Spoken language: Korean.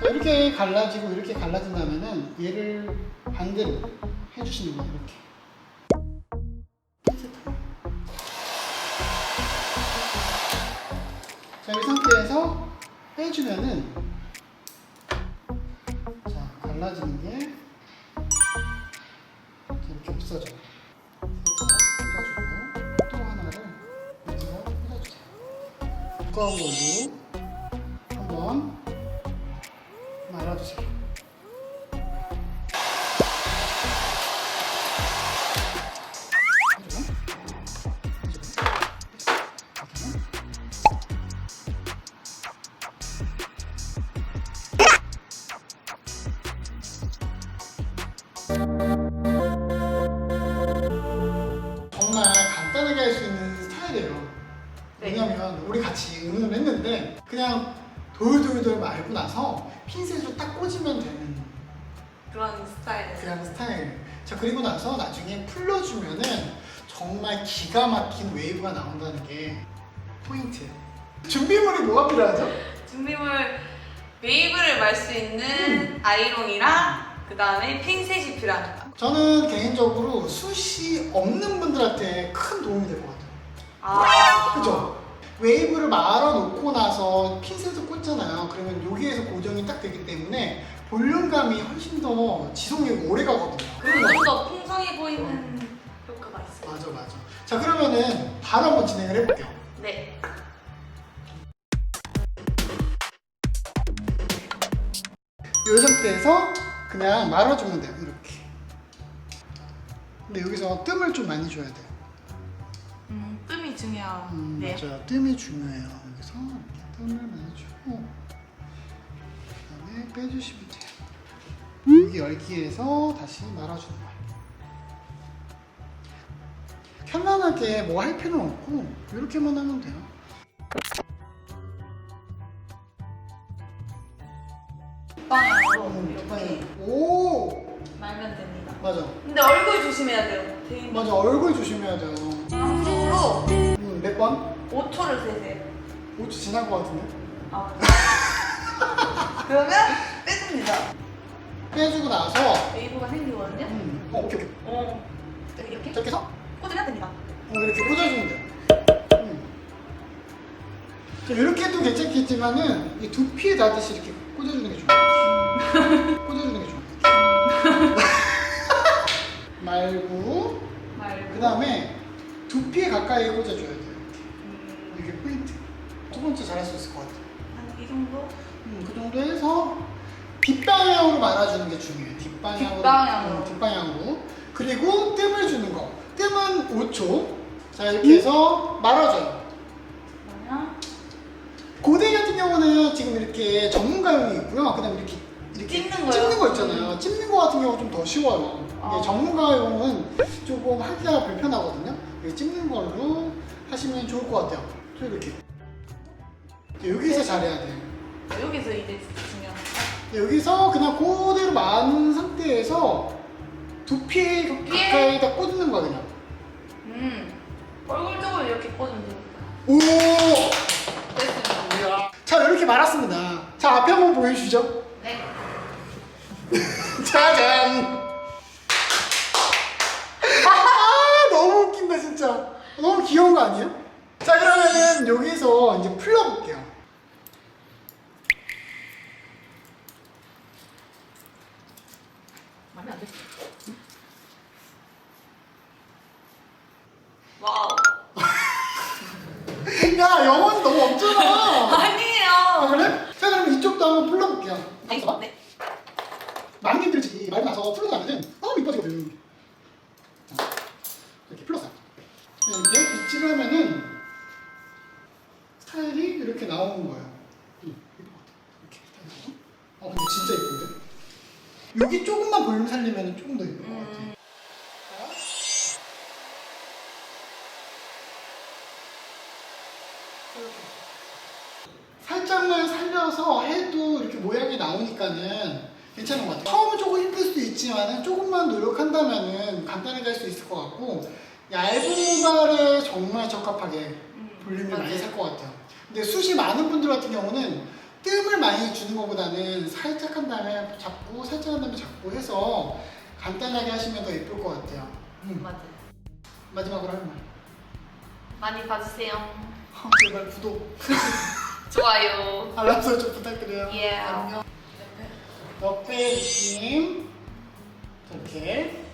자 이렇게 갈라지고 이렇게 갈라진다면은 얘를 반대로 해주시는 거예요 이렇게. 자 이 상태에서 빼주면은 자 갈라지는 게 이렇게 없어져요. 또 하나를 여기서 꽂아주세요. 두꺼운 걸로 한번 스타일이에요. 네. 왜냐면 우리 같이 의논을 했는데 그냥 돌돌돌 말고 나서 핀셋으로 딱 꽂으면 되는 그런 스타일. 그런 스타일. 자 그리고 나서 나중에 풀러주면은 정말 기가 막힌 웨이브가 나온다는 게 포인트. 준비물이 뭐가 필요하죠? 준비물 웨이브를 말 수 있는 아이롱이랑 그 다음에 핀셋이 필요합니다. 저는 개인적으로 숱이 없는 분들한테 큰 도움이 될 것 같아요. 아, 그죠? 웨이브를 말아 놓고 나서 핀셋을 꽂잖아요. 그러면 여기에서 고정이 딱 되기 때문에 볼륨감이 훨씬 더 지속력이 오래 가거든요. 그리고 좀더 풍성해 보이는 효과가 있어요. 맞아 맞아. 자 그러면은 바로 한번 진행을 해볼게요. 네. 이 상태에서 그냥 말아주면 돼요. 이렇게. 근데 여기서 뜸을 좀 많이 줘야 돼요. 음, 중요해요. 음, 네. 맞아요. 뜸이 중요해요. 여기서 뜸을 많이 주고 그다음에 빼주시면 돼요. 여기 열기에서 다시 말아주는 거예요. 편안하게 뭐 할 필요는 없고 이렇게만 하면 돼요. 음, 이렇게 오 말면 됩니다. 맞아 근데 얼굴 조심해야 돼요. 대인 맞아 얼굴 조심해야 돼요. 방송으로 음, 몇 번? 5초를 세세요. 5초 지난 것 같은데? 아. 그러면 빼줍니다. 빼주고 나서 웨이브가 생기거든요. 음, 어, 오케이 오케이 어. 이렇게 이렇게 해서 꽂으면 됩니다. 어, 이렇게 꽂아주면 돼요. 음. 자, 이렇게 해도 괜찮겠지만은 이 두피에 닿듯이 이렇게 꽂아주는 게 좋아요. 꽂아주는 게 좋아요. 말고 말고. 그 다음에 두피에 가까이 꽂아줘야 돼요. 음, 이게 포인트. 두 번째 잘할 수 있을 것 같아요. 한이 정도? 음, 그 정도 해서 뒷방향으로 말아주는 게 중요해요. 뒷방향으로. 뒷방향으로. 음, 뒷방향으로. 그리고 뜸을 주는 거. 뜸은 5초. 자, 이렇게 해서 말아줘요. 그러면 고데기 같은 경우는 지금 이렇게 전문가용이 있고요. 그 다음에 이렇게, 이렇게 찝는 거요? 거 있잖아요. 찝는 거 같은 경우 좀 더 쉬워요. 아. 이게 전문가용은 조금 하기가 불편하거든요. 이렇게 찝는 걸로 하시면 좋을 것 같아요. 저 이렇게. 여기서 잘해야 돼요. 여기서 이제 중요한 거. 여기서 그냥 그대로 많은 상태에서 두피에 두피에? 가까이다 꽂는 거야 그냥. 음. 얼굴 쪽으로 이렇게 꽂으면 됩니다. 오! 됐습니다. 자 이렇게 말았습니다. 자 앞에 한번 보여주시죠. 네. 짜잔. 아 너무 웃긴다 진짜. 너무 귀여운 거 아니에요? 자 그러면은 여기서 이제 풀러볼게요. 말이 안 돼. 와우. 야 영혼이 너무 없잖아. 아 아니에요. 그래? 자 그럼 이쪽도 한번 풀러볼게요. 네. 잠깐만. 네. 많이 힘들지 말고 나서 풀고 나면은 너무 이뻐지거든 자, 이렇게 풀었어요 이렇게 빗질을 하면은 스타일이 이렇게 나오는 거예요. 이렇게 스타일이. 어 근데 진짜 이쁜데? 여기 조금만 볼륨 살리면 조금 더 이쁠 것 같아 음. 살짝만 살려서 해도 이렇게 모양이 나오니까는 괜찮은 것 같아요. 처음은 조금 힘들 수도 있지만 조금만 노력한다면은 간단하게 할수 있을 것 같고 얇은 모발에 정말 적합하게 음, 볼륨이 맞아요. 많이 살 것 같아요. 근데 숱이 많은 분들 같은 경우는 뜸을 많이 주는 것보다는 살짝 한 다음에 잡고 살짝 한 다음에 잡고 해서 간단하게 하시면 더 예쁠 것 같아요. 음. 맞아요. 마지막으로 할 말. 많이 봐주세요. 어, 제발 구독, 좋아요. 알람 설정 부탁드려요. Yeah. 안녕. 옆에 느낌 이렇게